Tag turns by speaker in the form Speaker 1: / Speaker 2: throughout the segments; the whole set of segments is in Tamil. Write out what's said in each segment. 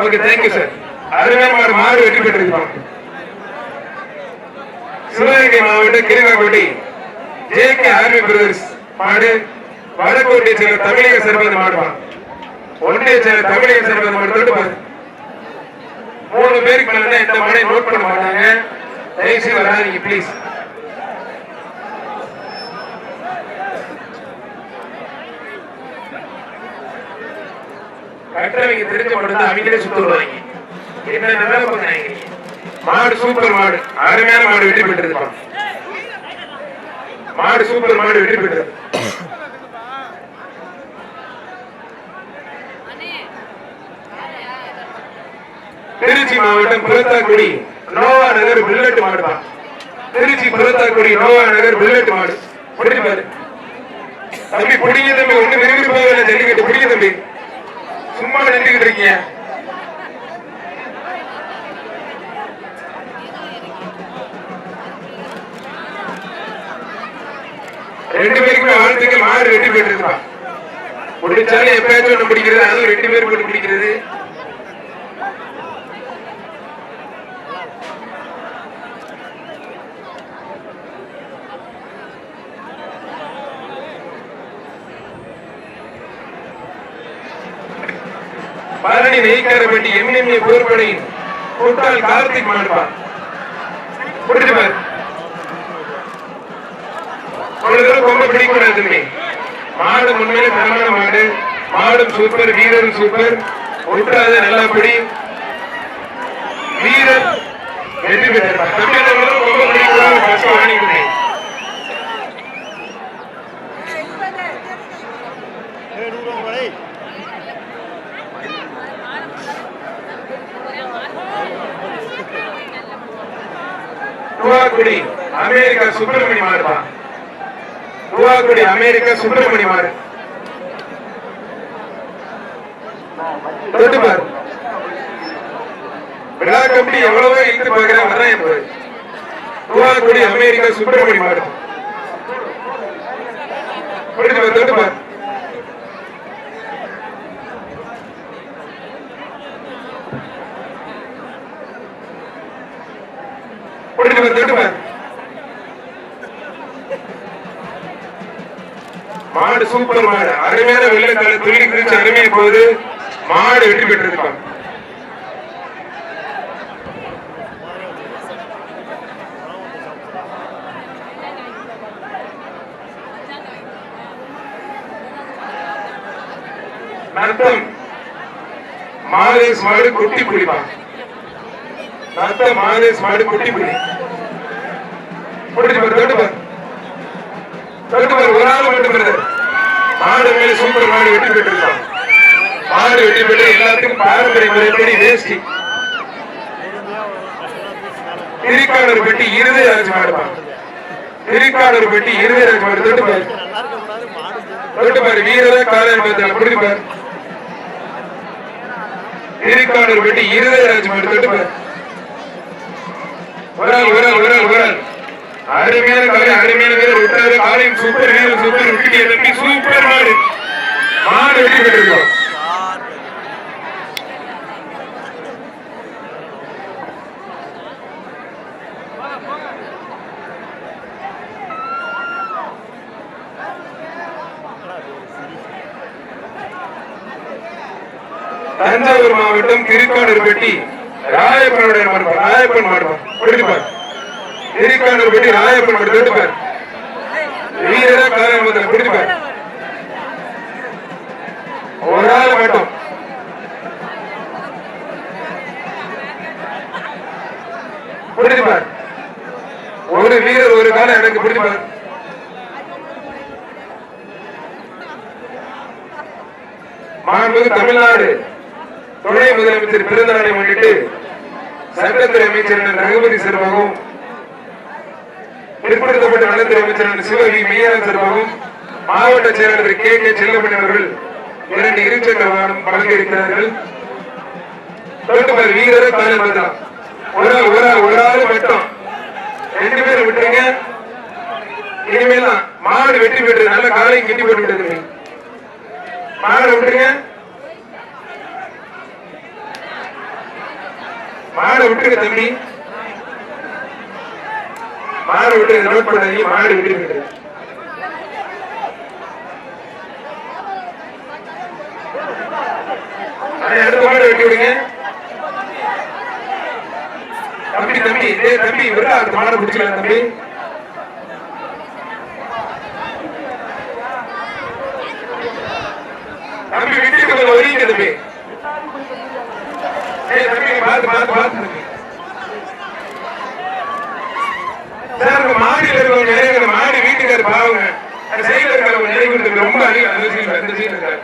Speaker 1: ஓகே தேங்க்யூ சார் அருமையான மாடு மாடு வெற்றி பெற்றிருக்கோம். சிவகங்கை மாவட்டம் Kirungapatti J K army brothers மாடு வடக்கோட்டை சேர்ந்த தமிழக சிறந்த மாடுவான் ஒன்றிய சேர்ந்த தமிழக சிறந்த மாடு தொட்டு பாரு. மூணு பேருக்கு மேல இந்த மாடை நோட் பண்ண மாட்டாங்க. தயவுசெய்து வராதீங்க ப்ளீஸ் கட்டுறவங்க தெரிஞ்ச மட்டும் அவங்களே அவங்களே சுத்துவாங்க என்ன நல்லா பண்ணாங்க மாடு சூப்பர் மாடு. அருமையான மாடு வெற்றி பெற்றிருப்பான் மாடு சூப்பர் மாடு வெற்றி பெற்றது திருச்சி மாவட்டம் புரத்தாக்குடி நோவா நகர் புல்லட் மாடுப்பா திருச்சி புரத்தாக்குடி நோவா நகர் புல்லட் மாடு. தம்பி பிடிங்க தம்பி ஒண்ணு விறுவிறுப்பாக இல்லை ஜல்லிக்கட்டு பிடிங்க தம்பி சும்மா நின்றுகிட்டு இருக்கீங்க? ரெண்டு பேருக்குமே வாழ்த்துக்கள் மாடு வெற்றி பெற்றிருப்பான் முடிச்சாலும் எப்பயாச்சும் ஒண்ணு பிடிக்கிறது அதுவும் ரெண்டு பேருக்கு ஒண்ணு பிடிக்கிறது சென்னை வெயிக்காரப்பட்டி எம்எம்ஏ போர்படையின் கூட்டால் கார்த்திக் மாடுப்பான் பிடிச்சு பாரு? உங்களுக்கு ரொம்ப பிடிக்கூடாது மாடு உண்மையிலே தரமான மாடு. மாடும் சூப்பர் வீரரும் சூப்பர் ஒன்றாத நல்லா பிடி. வீரர் வெற்றி பெற்றார். தமிழர்களும் ரொம்ப பிடிக்கூடாது வாங்கிக்கிறேன் துவாக்குடி அமெரிக்கா சுப்பிரமணி மாடுப்பா துவாக்குடி அமெரிக்கா சுப்பிரமணி மாடு தொட்டு பாரு. விழா கம்பி எவ்வளவோ இழுத்து பார்க்கிறேன் வரேன் என்பது. துவாக்குடி அமெரிக்கா சுப்பிரமணி மாடு தொட்டு பாரு தொட்டு பாரு. தொட்டு தொட்டு மாடு சூப்பர் மாடு. அருமையான வெள்ளத்தால துள்ளி குறிச்சு அருமையை போது மாடு வெற்றி பெற்றிருக்கான். நத்தம் மாதேஷ் மாடு குட்டி குடிப்பான் நத்தம் மாதேஷ் மாடு குட்டி புடி புடிச்சு பாரு தொட்டு பாரு தொட்டு ஒரு ஆள் மட்டும் பிரதர் மாடு மேல சூப்பர் மாடு வெட்டி பெற்றிருக்கான். மாடு வெட்டி பெற்று எல்லாத்துக்கும் பாரம்பரிய முறைப்படி வேஷ்டி. திரிக்காடர் பெட்டி இருதயராஜ் மாடுப்பான் திரிக்காடர் பெட்டி இருதயராஜ் மாடு. தொட்டு பாரு. தொட்டு பாரு வீரரா காலையில் பார்த்தால புரிஞ்சு பாரு. திரிக்காடர் பெட்டி இருதயராஜ் மாடு. தொட்டு பாரு. ஒரு ஆள் ஒரு ஆள் அருமையான காலை அருமையான வீரர் விட்டாரு காலையும் சூப்பர் வீரர் சூப்பர் விட்டுட்டு தம்பி சூப்பர் மாடு. மாடு வெற்றி பெற்றிருக்கோம். தஞ்சாவூர் மாவட்டம் திருக்கானூர்பட்டி ராயப்பனுடைய மாடு ராயப்பன் மாடு பிடிப்பார் திருக்கானூர்பட்டி ராயப்பன் மட்டும் பிடிப்பார் வீரரா காரணத்தில் பிடிப்பார் ஒரு ஆள் மட்டும். பிடிப்பார் ஒரு வீரர் ஒரு காலம் எனக்கு பிடிப்பார் மாண்புமிகு தமிழ்நாடு. துணை முதலமைச்சர் பிறந்த நாளை முன்னிட்டு சட்டத்துறை அமைச்சர் ரகுபதி சார்பாகவும் பிற்படுத்தப்பட்ட நலத்துறை அமைச்சர் சிவகி மெய்யான சார்பாகவும் மாவட்ட செயலாளர் கே கே செல்லப்பன் அவர்கள் இரண்டு இருச்சக்கர வாகனம் பங்கேற்கிறார்கள் தொட்டுப்பார் வீரர தாயம் பார்த்தலாம் ஒரு ஆள் ஒரு ஆள் ஒரு ஆள் மட்டும். ரெண்டு பேரும் விட்டுருங்க. இனிமேல் தான் மாடு வெற்றி பெற்று நல்ல காலையும் கட்டி போட்டு விட்டது மாடு விட்டுருங்க. மாடு விட்டுருங்க தம்பி. மாடு விட்டு நோட் பண்ணாதீங்க மாடு விட்டுருங்க. அதை அடுத்த மாடு வெட்டி விடுங்க. தம்பி தம்பி டேய் தம்பி விட அந்த மாடை பிடிச்சிக்கலாம் தம்பி. தம்பி விட்டுட்டு கொஞ்சம் ஒதுங்க தம்பி ஏய் தம்பி பார்த்து பார்த்து பார்த்து தம்பி சார் உங்க மாடியில் இருக்கவங்க நிறைய மாடி வீட்டுக்காரு பாவங்க அந்த சைடுல இருக்கிறவங்க நிறைய ரொம்ப அதிகம் அந்த சைடுல அந்த சைடுல இருக்காரு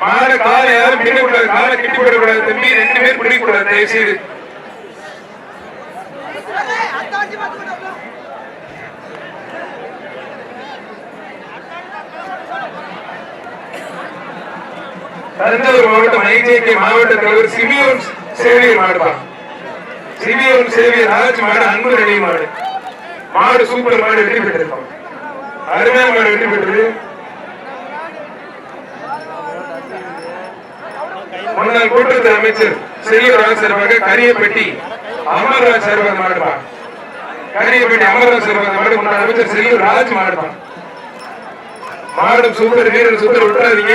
Speaker 1: மாடு காலை யாரும் பிடிக்கூடாது காலை கட்டி போடக்கூடாது தம்பி ரெண்டு பேர் பிடிக்கூடாது தயவு செய்து தஞ்சாவூர் மாவட்டம் ஐஜேகே மாவட்ட தலைவர் சிமியோன் சேவியர் மாடுப்பா சிமியோன் சேவியர் ராஜ் மாடு அன்பு நினைவு மாடு. மாடு சூப்பர் மாடு வெற்றி பெற்றிருப்பாங்க அருமையான மாடு வெற்றி பெற்றது. முன்னாள் கூட்டத்து அமைச்சர் செல்வராஜ் சார்பாக கரியப்பட்டி அமர்ராஜ் சார்பாக மாடுப்பா கரியப்பட்டி அமர்ராஜ் சார்பாக மாடு முன்னாள் அமைச்சர் செல்வராஜ் மாடுப்பா மாடும் சூப்பர் வீரர் சூப்பர் விட்டுறாதீங்க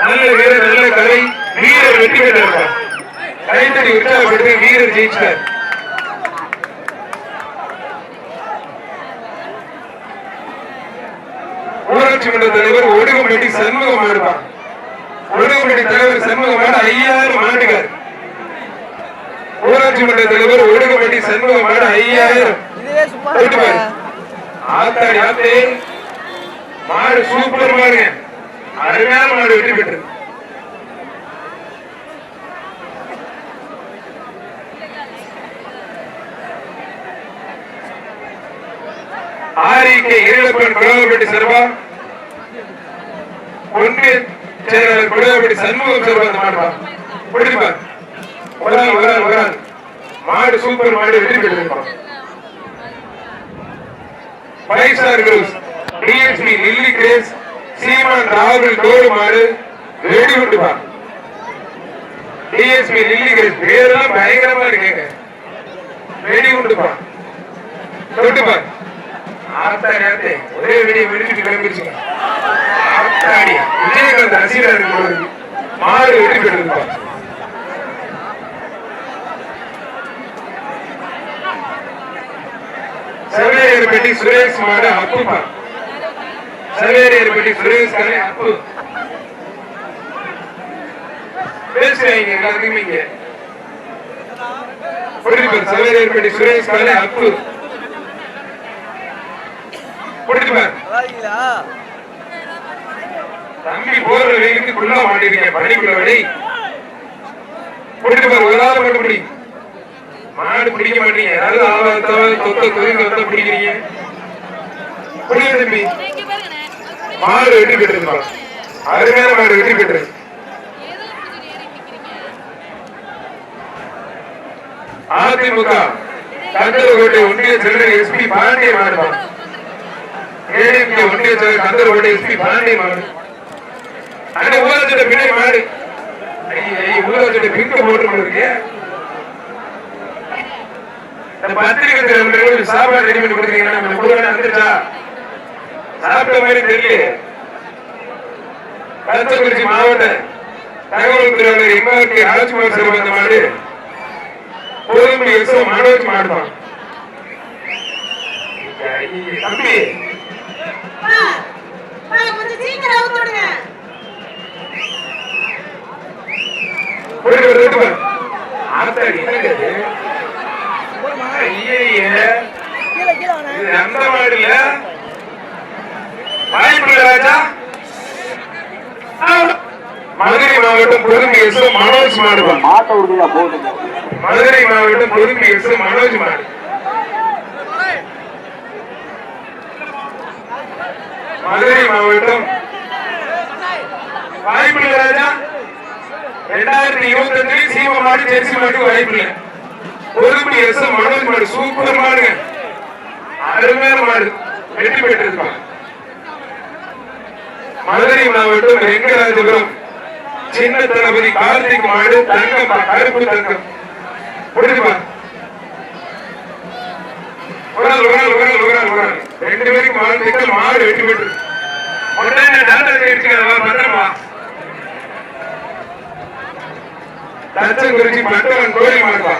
Speaker 1: நல்ல வீரர் நல்ல கலை வீரர் வெற்றி பெற்றிருப்பார் கைத்தறி உற்சாகப்படுத்தி வீரர் ஜெயிச்சார் ஊராட்சி மன்ற தலைவர் ஒடுகம்பட்டி சண்முகம் ஆடுவார் ஒடுகம்பட்டி தலைவர் சண்முகம் ஆட ஐயாயிரம் ஆண்டுகள் ஊராட்சி மன்ற தலைவர் ஒடுகம்பட்டி சண்முகம் ஆட ஐயாயிரம் ஆத்தாடி ஆத்தே மாடு சூப்பர் மாடுங்க. அருமையான மாடு வெற்றி பெற்று ஆரிக்கை இருளப்பன் குளவப்பட்டி சர்வா ஒன்றிய செயலாளர் குளவப்பட்டி சண்முகம் சர்வா அந்த மாடுப்பா பிடிப்பார் ஒரு ஆள் ஒரு ஆள் ஒரு ஆள் மாடு சூப்பர் மாடு வெற்றி பெற்றிருப்பான் five star crews DSP Lilly Grace Seeman ராகுல் தோடு மாடு ரெடி விட்டுப்பா டிஎஸ்பி லில்லிகிரேஷ் பேரெல்லாம் பயங்கரமா இருக்கேங்க. ரெடி விட்டுப்பா தொட்டுப்பார் ஆத்தாடி ஆத்தே ஒரே வெடியை வெடிச்சுட்டு கிளம்பிடுச்சுங்க. ஆத்தாடி விஜயகாந்த் ரசிகரா இருக்கு மாறு இருக்கு. மாடு வெட்டி பெற்றிருப்பா சுரேஷ் மாடு அப்புப்பா சவேரியர்பட்டி சுரேஷ் கலை அப்பு. பேசுறீங்க எல்லாருக்குமே இங்க. புரிஞ்சுப்பார் சவேரியர்பட்டி சுரேஷ் கலை அப்பு. புரிஞ்சுப்பார் தம்பி போற வெயிலுக்கு குள்ள மாட்டிருக்கீங்க பனிக்குள்ள வெடி புரிஞ்சுப்பார் ஒரு ஆள் மட்டும் பிடி மாடு பிடிக்க மாட்டீங்க. யாராவது ஆவாத்தவ தொத்த கொதிங்க வந்தா பிடிக்கிறீங்க. புரியுது தம்பி? மாடு வெற்றி பெற்றிருப்பா அருமையான மாடு வெற்றி பெற்று அதிமுக தந்தரகோட்டை ஒன்றிய செயலர் எஸ்பி பாண்டிய மாடுபா ஏடிஎம்கே ஒன்றிய செயலர் கந்தரகோட்டை எஸ்பி பாண்டிய மாடு. அண்ணா ஊராட்சியோட பின்னே மாடு. ஐய ஊராட்சியோட பிங்க போட்டு இருக்கு இந்த பத்திரிகை தலைவர்கள் சாப்பாடு ரெடி பண்ணி கொடுக்குறீங்கன்னா நம்ம கொடுக்கணும் வந்துருச்சா சாப்பிட்ட மாதிரி தெரியல கள்ளக்குறிச்சி மாவட்ட தகவல் பிரிவாளர் எம்ஆர்கே ராஜ்குமார் சார் வந்த மாதிரி கோதுமை எஸ்ஓ மனோஜ் மாடுதான் தம்பி. ஆத்தாடி இது? அந்த மாடு மதுரை மாவட்டம் பொதுமை எஸ் மனோஜ்
Speaker 2: மாடு.
Speaker 1: மதுரை மாவட்டம் பொதுமை எஸ் மனோஜ் மாடு. மதுரை மாவட்டம் வாய்ப்புள்ள ராஜா. ரெண்டாயிரத்தி இருபத்தி அஞ்சு சீம மாடு ஜெர்சி மாடு வாய்ப்பு இல்லை பொதுமை எஸ் மனோஜ் மாடு சூப்பர் மாடுங்க. அருமையான மாடு. வெற்றி பெற்றிருப்பாங்க மதுரை மாவட்டம் ரெங்கராஜபுரம் சின்ன தளபதி கார்த்திக் மாடு தங்கம் கருப்பு தங்கம். புரிஞ்சுப்பா ஒரு நாள் ரெண்டு பேருக்கு வாழ்த்துக்கள் மாடு வெட்டி பெற்று உடனே டாக்டர் அடிச்சுக்கிறதா பத்திரமா? தச்சங்குறிச்சி பட்டவன் கோயில் மாடுப்பா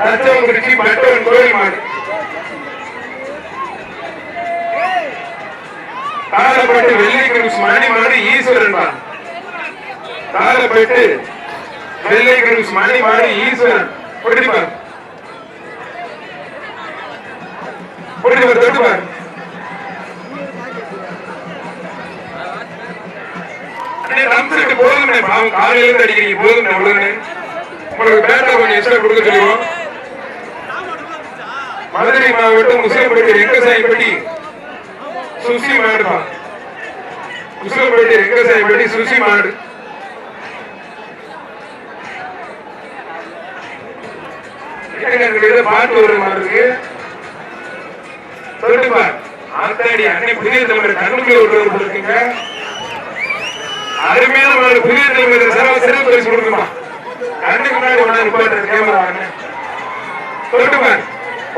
Speaker 1: தச்சங்குறிச்சி பட்டவன் கோயில் மாடு. தாழப்பட்டு வெள்ளைக்கிருஸ் மணி மாறி ஈஸ்வரன் தான். தாழப்பட்டு வெள்ளைக்கிருஸ் மணி மாறி ஈஸ்வரன். புரிஞ்சுப்பார் புரிஞ்சுப்பார் தொட்டுப்பார் அண்ணே ரம்செட்டு போதும்ண்ணே. பாவம் காலையில இருந்து அடிக்கிறீங்க. போதும்ண்ணே உடனே உங்களுக்கு பேட்டா கொஞ்சம் எக்ஸ்ட்ரா கொடுக்க சொல்லுவோம். மதுரை மாவட்டம் முஸ்லிம்பட்டி ரெங்கசாயிப்பட்டி சுசி மாடுப்பா முஸ்லிம்பட்டி ரெங்கசாயிப்பட்டி சுசி மாடு. என்னங்க எனக்கு ஏதோ பாட்டு வர மாதிரி சொல்லுப்பா ஆத்தாடி அன்னை புதிய தலைவர் கண்ணுக்குள்ள விட்டுறது இருக்குங்க அருமையான ஒரு புதிய தலைவர் சிறப்பு சிறப்பு பரிசு கொடுக்குமா கண்ணுக்கு முன்னாடி ஒண்ணா நிப்பாட்டு கேமரா சொல்லுப்பா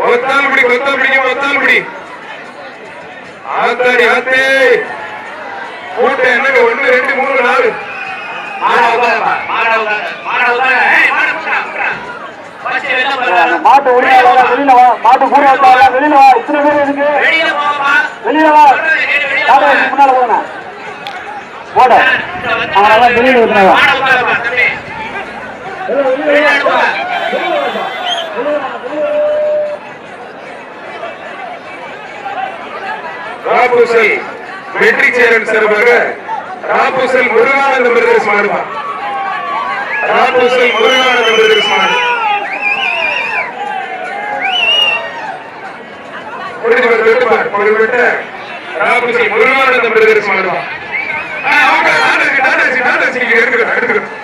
Speaker 1: ஒத்தால் பிடி ஒத்தால் பிடிக்கும் ஒத்தால் பிடி ஆத்தாடி ஆத்தே கூட்ட என்னங்க ஒண்ணு ரெண்டு மூணு நாலு.
Speaker 3: மாட்டு உரிமையாளர் வெளியில வா. மாட்டு பூர்வத்தாளர் வெளியில வா. இத்தனை பேர் இருக்கு வெளியில வா. முன்னால போங்க. போட. அவனெல்லாம் வெளியில விட்டுறாங்க
Speaker 1: ராபூசல் வெற்றி சேரன் சார்பாக ராபூசல் முருகானந்த பிரதேச மாடுமா ராபூசல் முருகானந்த பிரதேச மாடு முடிஞ்சு பாரு, விட்டு பாரு, முருகானந்த பிரதேச மாடுமா ஆ, அவங்க Tata C, Tata C, Tata C, இங்க எடுத்துக்கிறேன், எடுத்துக்கிறேன்.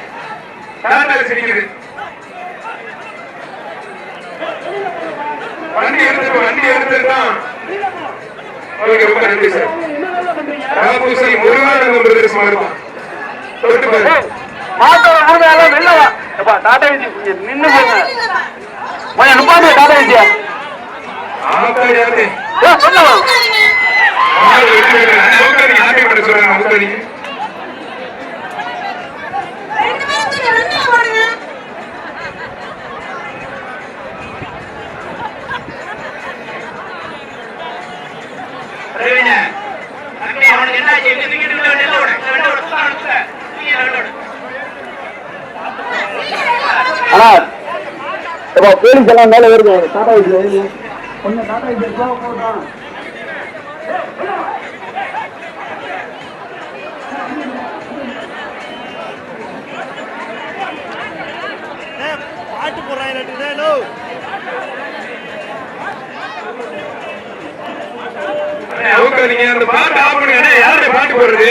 Speaker 1: வண்டி எடுத்துட்டு வண்டி எடுத்துட்டான் ஓகே ரொம்ப நன்றி சார். ராபூசல் முருகானந்தம் பிரதேசம் மாறுமா தொட்டு பாரு
Speaker 3: வெளில வா எப்பா டாடா ஏசி நின்னு போங்க கொஞ்சம் நிப்பாட்டு டாடா ஏசியா
Speaker 1: ஆத்தாடி ஆத்தே
Speaker 3: ஏ வெளில வா
Speaker 1: மாடு வெற்றி பெற்றது. சௌகரி ஹாப்பி பண்ண சொல்றாங்க
Speaker 3: ஆனா போலீஸ் எல்லாம் மேல வருது டாடா ஏசி கொஞ்சம் டாடா ஏசி போட்டான்
Speaker 2: பாட்டு போடுறாங்க
Speaker 1: அவுக்காதீங்க அந்த பாட்டு ஆஃப் பண்ணுங்க. யாருடைய பாட்டு போடுறது?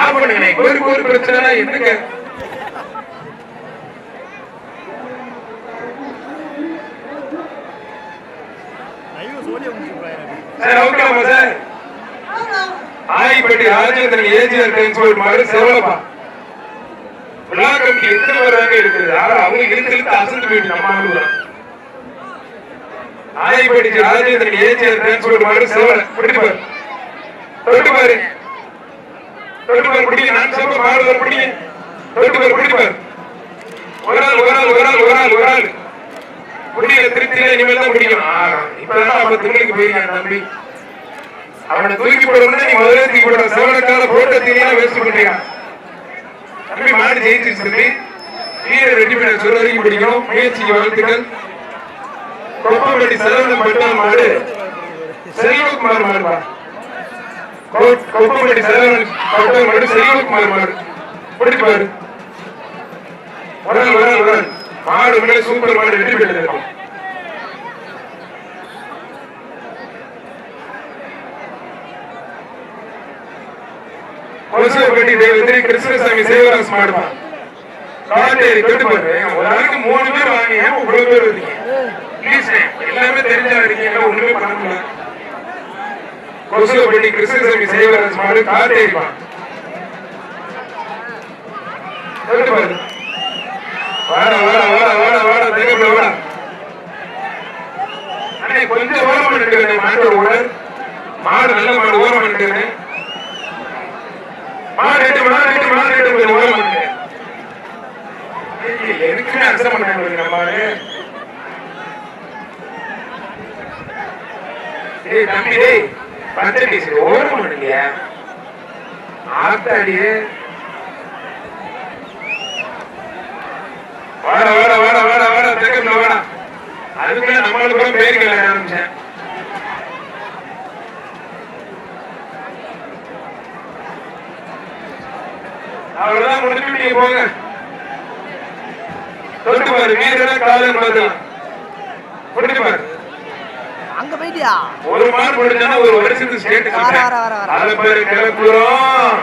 Speaker 1: ஆஃப் பண்ணுங்க கோருக்கு ஒரு பிரச்சனை என்னங்க sir அவுக்கலாமா sir. Ayipatti Rajendran AGR principal மாதிரி செவலப்பா விழா கமிட்டி எத்தனை பேராக இருக்குது? ஆனா அவங்க இழுத்து இழுத்து அசந்து போயிட்டு நம்ம ஆளுதான் ஆயிப்பட்டி ராஜேந்திரன் ஏஜிஆர் பிரின்சிபல் மாதிரி செவல பிடிட்டு பாரு. தொட்டு பாரு. தொட்டு பாரு பிடிங்க. நான் சொல்ல மாடு பிடிங்க. தொட்டு பாரு பிடிச்சு பாரு. ஒரு நாள் ஒரு நாள் ஒரு நாள் ஒரு நாள் ஒரு ஆள். பிடிக்கல திருச்சியில இனிமேல் தான் முடியும் ஆ, இப்பதான் நம்ம துணிக்கு போயிருக்கான் தம்பி. அவனை தூக்கி போடணும்னா நீ முதல்ல தூக்கி போட செவனக்கால போட்ட தீனியெல்லாம் வேஸ்ட் பண்றியா தம்பி மாடு ஜெயிச்சிருச்சு தம்பி. வீரர் ரெடி பண்ண சொல்ல வரைக்கும் பிடிக்கணும். முயற்சிக்கு வாழ்த்துக்கள். கொப்பம்பட்டி செலவனம் பட்டால் மாடு. செல்வகுமார் மாடுவா கொப்பம்பட்டி செலவனம் பட்டால் மாடு செல்வகுமார் மாடு. பிடிச்சு பாரு. ஒரு நாள் ஒரு மாடு மேல சூப்பர் மாடு வெற்றி பெற்றிருக்கோம் கோசப்பட்டி தேவதிரி கிருஷ்ணசாமி சேவராஸ் மாடுமா காட்டேரி தொட்டு ஒரு மூணு பேர் வாங்க இவ்வளவு பேர் இருக்கீங்க எல்லாமே தெரிஞ்சவங்க இருக்கீங்க. ஒண்ணுமே பண்ண முடியல. கொசுலப்பட்டி கிருஷ்ணசாமி செய்வரசு மாடு காத்தேரிப்பான் எப்படி பாரு. வாடா வாடா வாடா வாடா வாடா தேக்கப்பட வாடா அண்ணே கொஞ்சம் ஓரம் பண்ணிட்டு மாட்டோட ஓனர் மாடு நல்ல மாடு ஓரம் பண்ணிட்டு மாடு எட்டு மாடு ரெண்டு மாடு எட்டு கொஞ்சம் ஓரம் பண்ணிட்டு எதுக்குமே அர்த்தம் பண்ண நம்ம ஏய் தம்பி டேய் பச்சை டீசல் ஓரம் பண்ணுங்க ஆத்தாடியே வர வாடா வாடா வாடா. அதுக்குள்ள நம்மளுக்கு கூட பேர் கேட்க ஆரம்பிச்சேன். அவ்வளவுதான் முடிச்சு நீங்க போங்க. தொட்டு பாரு காலன் பார்க்கலாம் முடிச்சு பாரு.
Speaker 2: அங்க போயிட்டியா?
Speaker 1: ஒரு மார்க் முடிஞ்சானா ஒரு வருஷத்துக்கு ஸ்டேட்
Speaker 2: வர, வர, வர, வர.
Speaker 1: அத பேரு கிளப்புறோம்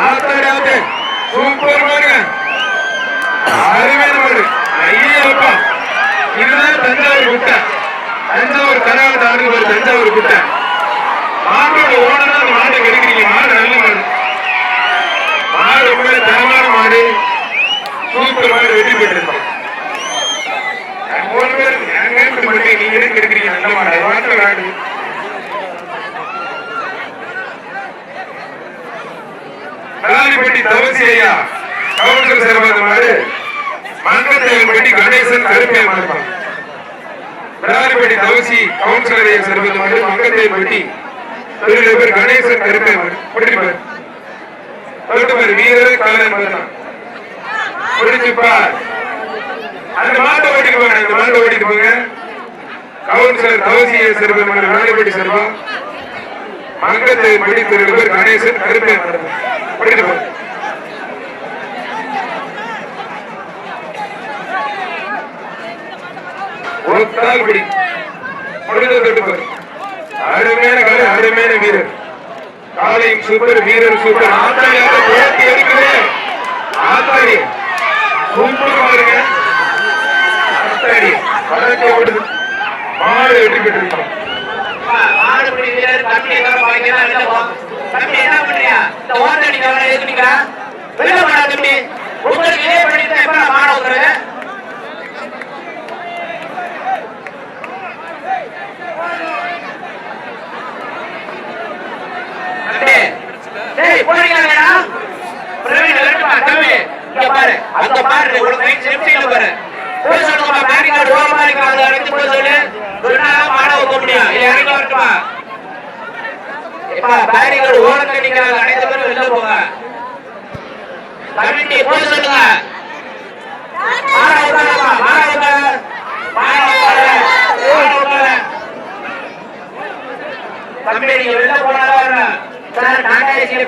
Speaker 1: ஆத்தாடி ஆத்து சூப்பர் பாருங்க அருமையான மாடு. ஐயப்பா. இதுதான் தஞ்சாவூர் குட்டை. தஞ்சாவூர் கர்நாடக ஆண்டு ஒரு தஞ்சாவூர் குட்டை. மாட்டோட ஓனர் அந்த மாட்டை கெடுக்கிறீங்க. மாடு நல்ல மாடு. மாடு ரொம்ப தரமான மாடு. சூப்பர் மாடு வெற்றி பெற்றிருக்கோம். மூணு பேர் நீங்க எதுக்கு நல்ல மாடு. அது மாட்டு விளையாடு மலாலிப்பட்டி தவசி ஐயா கவுண்டர் சேர்வாத மாடு. மங்கத்தேவன்பட்டி கணேசன் கருப்பே மாடுப்பான் மலாலிப்பட்டி தவசி கவுன்சிலரை ஐயா சேர்வாத மாடு மங்கத்தேவன்பட்டி தொழிலதிபர் கணேசன் கருப்பே மாடு பிடிச்சு வீரர் கலைஞர் மாதிரி தான் அந்த மாட்டை ஓட்டிட்டு போங்க அந்த மாட்டை ஓட்டிட்டு போங்க. கவுன்சிலர் தவசிய சிறுபை மன்னர் வேலைப்பட்டி சிறுவா மங்கத்தை படி திருவர் கணேசன் கருப்பே மன்னர் ஓட்டிட்டு போங்க ஒத்தால் அருமையான கலை அருமையான வீரர். காலையும் சூப்பர் வீரர் சூப்பர் ஆத்தாரியாக போட்டி எடுக்குது ஆத்தாரி சூப்பர் பாருங்க. ஆத்தாரி பறக்க ஓடுது மாடு வெற்றி பெற்றிருக்கோம்
Speaker 4: மாடுபிடி தம்பி தம்பி என்ன பண்றியா? இந்த ஓட்ட அடிக்காம எதுக்கு நிக்கிறா தம்பி உங்களுக்கு இதே பண்ணிட்டு எப்ப நான் தம்பி டேய் போறீங்க வேணா பிரவீன் வரட்டுமா தம்பி இங்க பாரு. அங்க பாரு உனக்கு செப்டில பாரு. போய் சொல்லுங்க பேரிங் கார்டு அதை போய் சொல்லு. சொன்னா மாட வைக்க முடியும். இல்ல இறங்கி வரட்டுமா? இப்ப பேரிங் கார்டு ஓரத்துல நிக்கிறாங்க. அனைத்து பேரும் வெளில போங்க. கமிட்டி போய் சொல்லுங்க. மாட உட்காரமா மாட உட்கார மாட உட்கார மாட உட்கார தம்பி நீங்க வெளில போனாலும் சார்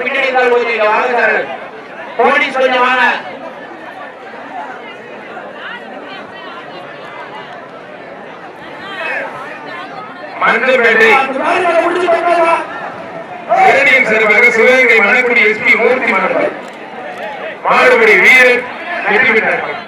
Speaker 4: பின்னாடி கால் வாங்க சார். போலீஸ் கொஞ்சம் வாங்க.
Speaker 1: மஞ்சப்பேட்டை இரணியின் சார்பாக சிவகங்கை மணக்குடி எஸ்பி மூர்த்தி மாடு மாடுபடி வீரர் வெற்றி
Speaker 2: பெற்றார்கள்